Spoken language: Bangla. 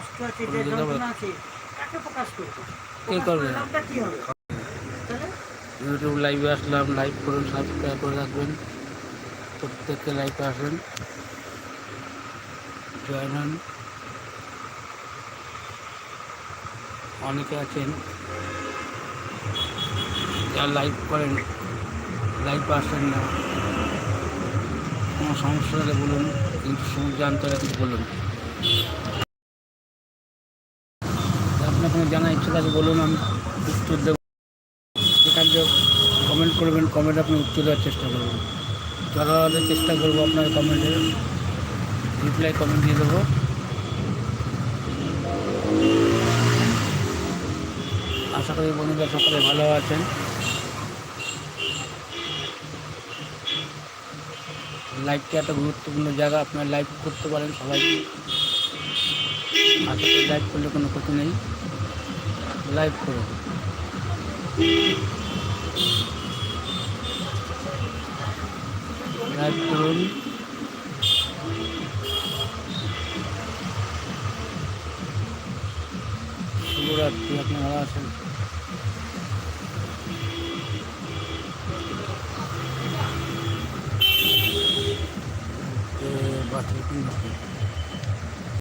কষ্ট আছে যে যন্ত্রণা আছে তাকে প্রকাশ করব। লাভটা কি হবে? ইউটিউব লাইভে আসলাম লাইভ করুন সাবস্ক্রাইব করে রাখবেন। প্রত্যেককে লাইভে আসেন। জয়েন হন। অনেকে আছেন যারা লাইভ করেন লাইভে আসেন না কোনো সমস্যা হলে বলুন কিন্তু জানতে হলে বলুন। আপনার জানা ইচ্ছা থাকে বলুন, আমি উত্তর দেবো। যেখান কমেন্ট করবেন কমেন্ট আপনি উত্তর দেওয়ার চেষ্টা করবেন। যথাযথ চেষ্টা করব, আপনার কমেন্টে রিপ্লাই কমেন্ট দিয়ে দেবো। আশা করি বন্ধুরা সকলে ভালো আছেন। লাইভটা একটা গুরুত্বপূর্ণ জায়গা, আপনার লাইভ করতে পারেন সবাই। আশা করি লাইভ করলে কোনো ক্ষতি নেই। লাইভ করুন লাইভ করুন শুভরাত্রি আপনি ভালো আছেন বাথরুম